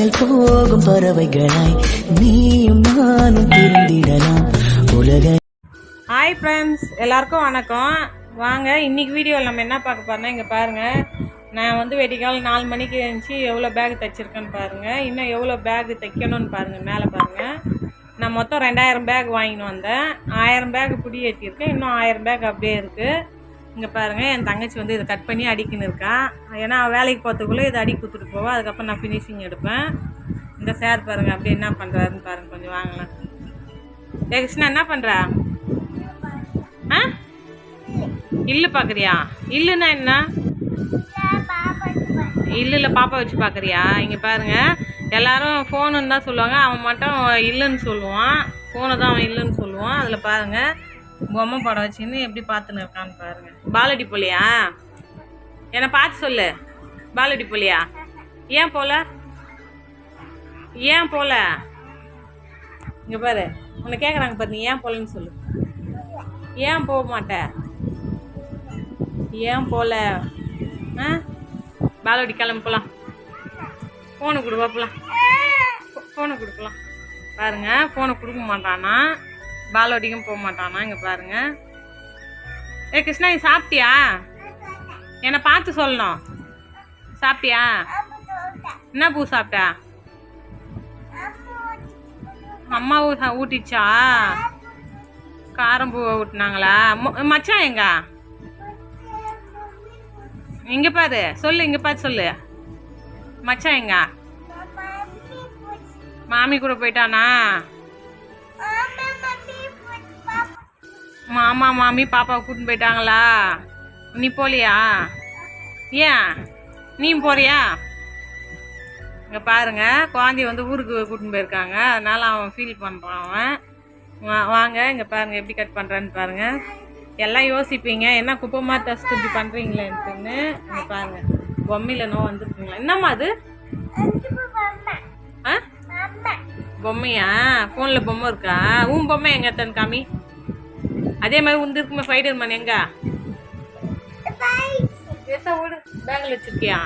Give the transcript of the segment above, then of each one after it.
விண்ணில் போகும் பறவைகளாய் நீயும் நானும் திருந்திடலாம் உலக ஹாய் ஃப்ரெண்ட்ஸ் எல்லாருக்கும் வணக்கம். வாங்க இன்னைக்கு வீடியோவில் நம்ம என்ன பார்க்க போறோம்னா இங்கே பாருங்கள் நான் வந்து வெடிக்கால் நாலு மணிக்கு இருந்துச்சு எவ்வளோ பேக் தைச்சிருக்கேன்னு பாருங்கள் இன்னும் எவ்வளோ பேக் தைக்கணும்னு பாருங்கள் மேலே பாருங்கள் நான் மொத்தம் ரெண்டாயிரம் பேக் வாங்கின்னு வந்தேன். ஆயிரம் பேக் புடி ஏற்றிருக்கேன் இன்னும் ஆயிரம் பேக் அப்படியே இருக்குது இங்கே பாருங்கள் என் தங்கச்சி வந்து இதை கட் பண்ணி அடிக்கின்னு இருக்கா. ஏன்னா வேலைக்கு போகிறதுக்குள்ளே இதை அடி கொடுத்துட்டு போவா. அதுக்கப்புறம் நான் ஃபினிஷிங் எடுப்பேன். இந்த சார் பாருங்கள் அப்படியே என்ன பண்ணுறாருன்னு பாருங்கள் கொஞ்சம் வாங்கலாம். ஏ கிருஷ்ணா என்ன பண்ணுறா ஆ? இல்லு பார்க்குறியா இல்லுன்னா என்ன? இல்லில் பாப்பா வச்சு பார்க்குறியா இங்கே பாருங்கள் எல்லாரும் ஃபோனுன்னு தான் சொல்லுவாங்க. அவன் மட்டும் இல்லைன்னு சொல்லுவான். ஃபோனை தான் அவன் இல்லைன்னு சொல்லுவான். அதில் பாருங்கள் பொம்மை படம் வச்சுன்னு எப்படி பார்த்துன்னு இருக்கான்னு பாருங்கள் பாலடி போலியா? என்னை பார்த்து சொல்லு. பாலடி போலியா? ஏன் போல? ஏன் போல? இங்கே பாரு. உன்னை கேட்குறாங்க பாரு நீ ஏன் போலன்னு சொல்லு. ஏன் போக மாட்ட? ஏன் போல? ஆ? பாலோடி கிளம்பி போகலாம் ஃபோனை கொடு பார்ப்பலாம் ஃபோனை கொடுக்கலாம் பாருங்கள் ஃபோனை கொடுக்க மாட்டானா? பாலோடிக்கும் போக மாட்டானா? இங்கே பாருங்கள் ஏ கிருஷ்ணா நீ சாப்பிட்டியா? என்னை பார்த்து சொல்லணும். சாப்பிட்டியா? என்ன பூ சாப்பிட்டா? அம்மா ஊ- ஊட்டிச்சா? காரம் பூவை ஊட்டினாங்களா? மச்சான் எங்க? இங்க பாரு சொல்லு இங்க பாரு சொல்லு. மச்சான் எங்க? மாமி கூட போயிட்டானா? மாமா மாமி பாப்பாவை கூட்டின்னு போயிட்டாங்களா? நீ போலியா? ஏன்? நீ போறியா? இங்கே பாருங்க குழந்தைய வந்து ஊருக்கு கூட்டின்னு போயிருக்காங்க. அதனால அவன் ஃபீல் பண்ணுறான் அவன். வா- வாங்க இங்கே பாருங்க எப்படி கட் பண்ணுறான்னு பாருங்க. எல்லாம் யோசிப்பீங்க என்ன குப்பமா டஸ்ட் இப்படி பண்ணுறீங்களேன்ட்டுன்னு இங்கே பாருங்க பொம்மையில் நோ வந்துருக்குங்களா? என்னம்மா அது? ஆ? பொம்மையா? ஃபோனில் பொம்மை இருக்கா? உன் பொம்மை எங்க தன் காமி? அதே மாதிரி உந்து இருக்குமே ஃபைடர் மேன் எங்க? எத்த ஓடு பேக்கில் வச்சிருக்கியா?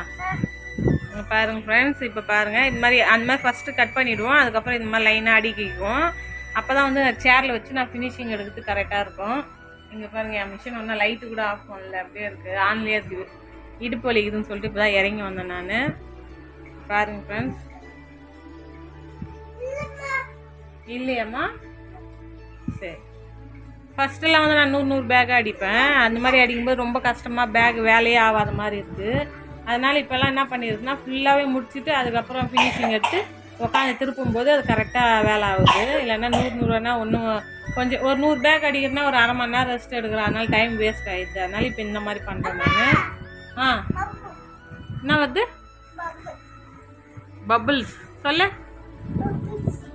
பாருங்க ஃப்ரெண்ட்ஸ் இப்போ பாருங்க. இந்த மாதிரி அந்த மாதிரி ஃபஸ்ட்டு கட் பண்ணிவிடுவோம் அதுக்கப்புறம் இந்த மாதிரி லைனாக அடிக்கிக்குவோம். அப்போ தான் வந்து சேரில் வச்சு நான் ஃபினிஷிங் எடுக்கிறது கரெக்டாக இருக்கும். இங்கே பாருங்க என் மிஷின் ஒன்றும் லைட்டு கூட ஆஃப் பண்ணல. அப்படியே இருக்குது ஆன்லேயே இருக்குது இடுப்பு வலிக்குதுன்னு சொல்லிட்டு இப்போ தான் இறங்கி வந்தேன் நான். பாருங்க ஃப்ரெண்ட்ஸ் இல்லையாம்மா? சரி. ஃபஸ்ட்டெல்லாம் வந்து நான் நூறு நூறு பேக் அடிப்பேன். அந்த மாதிரி அடிக்கும்போது ரொம்ப கஷ்டமாக பேக் வேலையே ஆகாத மாதிரி இருக்குது அதனால் இப்போல்லாம் என்ன பண்ணியிருக்குன்னா ஃபுல்லாகவே முடிச்சுட்டு அதுக்கப்புறம் ஃபினிஷிங் எடுத்து உட்காந்து திருப்பும்போது அது கரெக்டாக வேலை ஆகுது. இல்லைன்னா நூறு நூறுனா ஒன்றும் கொஞ்சம் ஒரு நூறு பேக் அடிக்கிறதுனா ஒரு அரை மணி நேரம் ரெஸ்ட் எடுக்கிறேன். அதனால டைம் வேஸ்ட் ஆயிடுது. அதனால இப்போ இந்த மாதிரி பண்ணுறேன் நான். ஆ. என்ன வருது? பபுள்ஸ் சொல்லு.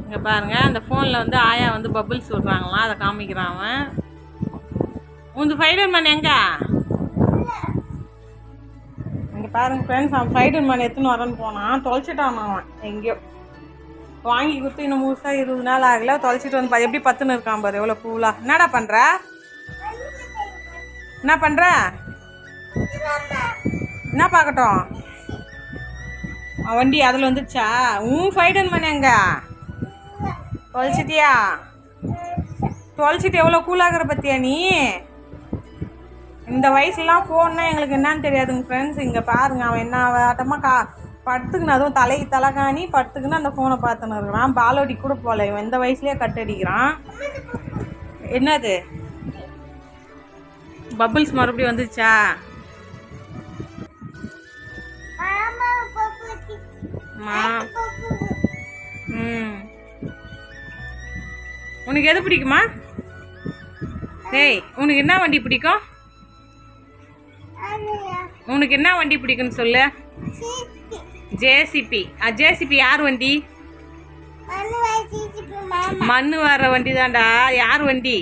இங்கே பாருங்கள் அந்த ஃபோனில் வந்து ஆயா வந்து பபுள்ஸ் விட்றாங்களாம் அதை காமிக்கிறான் அவன். உந்து ஃபைடர் மேன் எங்கே? இங்கே பாருங்க ஃப்ரெண்ட்ஸ் அவன் ஃபைடர் மேன் எடுத்துன்னு வரேன்னு போனான். தொலைச்சிட்டான் அவன் எங்கேயோ. வாங்கி கொடுத்து இன்னும் முழுசாக இருபது நாள் ஆகல தொலைச்சிட்டு வந்து பா- எப்படி பத்துன்னு இருக்கான் பாரு எவ்வளோ பூலா என்னடா பண்ணுற என்ன பண்ணுற என்ன பார்க்கட்டும்? வண்டி அதில் வந்துச்சா உன் ஃபைடன் மேன் எங்கே? தொலைச்சிட்டியா தொலைச்சிட்டு எவ்வளோ கூலாகிற பத்தியா நீ? இந்த வயசுலாம் ஃபோன்னா எங்களுக்கு என்னன்னு தெரியாதுங்க ஃப்ரெண்ட்ஸ் இங்கே பாருங்க அவன் என்ன ஆட்டமாக கா படுத்துக்குன்னு அதுவும் தலைக்கு தலைகாணி படுத்துக்குன்னு அந்த ஃபோனை பார்த்துன்னு இருக்கிறான். பாலோடி கூட போகல இவன் இந்த வயசுலேயே கட் அடிக்கிறான். என்னது? பபிள்ஸ் மறுபடியும் வந்துச்சா ம் உனக்கு எது பிடிக்குமா? டேய் உனக்கு என்ன வண்டி பிடிக்கும்? உனக்கு என்ன வண்டி பிடிக்கும்னு சொல்லு. ஜேசிபி. ஜேசிபி யார் வண்டி? மண்ணு வர்ற வண்டி தான்டா. யார் வண்டி?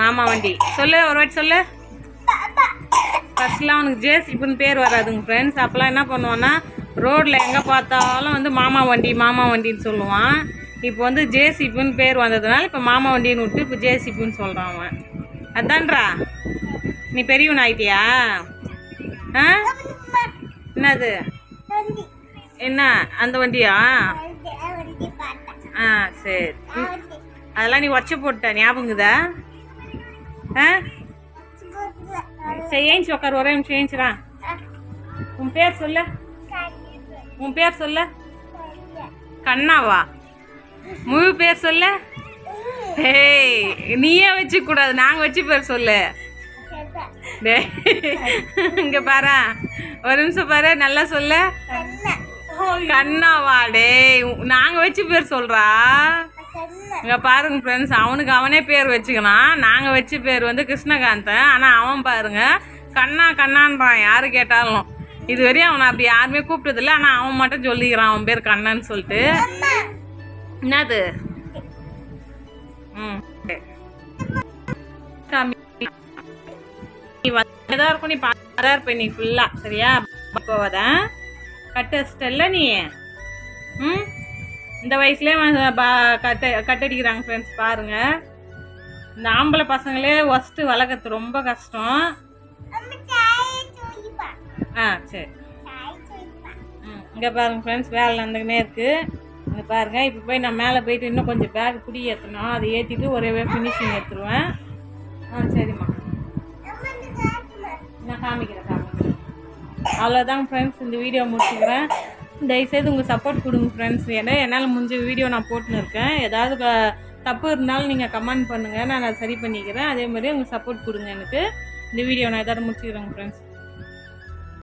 மாமா வண்டி. சொல்லு ஒரு வாட்டி சொல்லு. ஃபர்ஸ்ட்லாம் அவனுக்கு ஜேசிபின்னு பேர் வராதுங்க ஃப்ரெண்ட்ஸ் அப்போல்லாம் என்ன பண்ணுவான்னா ரோட்டில் எங்கே பார்த்தாலும் வந்து மாமா வண்டி மாமா வண்டின்னு சொல்லுவான். இப்போ வந்து ஜேசிபின்னு பேர் வந்ததுனால இப்போ மாமா வண்டின்னு விட்டு இப்போ ஜேசிபின்னு சொல்கிறான் அவன். அதான்டா நீ பெரியவன் ஆயிட்டியா? ஆ? என்னது? என்ன? அந்த வண்டியா? ஆ சரி. ம். அதெல்லாம் நீ உடச்சி போட்ட ஞாபகங்குதா ஆ? சரி ஏஞ்சி உட்கார் ஒரே நிமிஷம் ஏஞ்சிடா. உன் பேர் சொல்லு. உன் பேர் சொல்லு. கண்ணாவா? முழு பேர் சொல்லு? ஏய் நீயே வச்சுக்க கூடாது நாங்க வச்சு பேர் சொல்லு. இங்க பாரு. ஒரு நிமிஷம் பாரு நல்லா சொல்லு. கண்ணாவா டேய் நாங்க வச்சு பேர் சொல்றா. இங்க பாருங்க ஃப்ரெண்ட்ஸ் அவனுக்கு அவனே பேர் வச்சுக்கணும் நாங்க வச்சு பேர் வந்து கிருஷ்ணகாந்தன் ஆனா அவன் பாருங்க கண்ணா கண்ணான்றான். யாரு கேட்டாலும். இதுவரையும் அவனை அப்படி யாருமே கூப்பிட்டதில்ல. ஆனா அவன் மட்டும் சொல்லிக்கிறான் அவன் பேர் கண்ணன்னு சொல்லிட்டு. என்னது? ம். சரி. காமி. நீ வந்துதான் இருக்கும். நீ பார்த்துதான் இருப்ப நீ ஃபுல்லாக சரியா? போவதா கட்டு வச்சிட்டல்ல நீ. ம்? இந்த வயசுலேயே அவன் பா- கட்ட கட்டடிக்கிறாங்க ஃப்ரெண்ட்ஸ் பாருங்கள் இந்த ஆம்பளை பசங்களே ஒஸ்ட்டு வளர்க்கறது ரொம்ப கஷ்டம். ஆ சரி. ம் இங்கே பாருங்கள் ஃப்ரெண்ட்ஸ் வேலை நடந்துக்கினே இருக்கு. இங்கே பாருங்க இப்போ போய் நான் மேலே போயிட்டு இன்னும் கொஞ்சம் பேக் பிடி ஏற்றணும் அதை ஏற்றிட்டு ஒரே ஃபினிஷிங் ஏற்றுருவேன் ஆ சரிம்மா. நான் காமிக்கிறேன் காமிக்கிறேன். அவ்வளோதாங்க ஃப்ரெண்ட்ஸ் இந்த வீடியோ முடிச்சுக்கிறேன். தயவுசெய்து உங்கள் சப்போர்ட் கொடுங்க ஃப்ரெண்ட்ஸ் ஏன்னா என்னால் முடிஞ்ச வீடியோ நான் போட்டுன்னு இருக்கேன். ஏதாவது தப்பு இருந்தாலும் நீங்கள் கமெண்ட் பண்ணுங்கள் நான் அதை சரி பண்ணிக்கிறேன். அதே மாதிரி உங்கள் சப்போர்ட் கொடுங்க எனக்கு. இந்த வீடியோ நான் எதாவது முடிச்சுக்கிறேங்க ஃப்ரெண்ட்ஸ்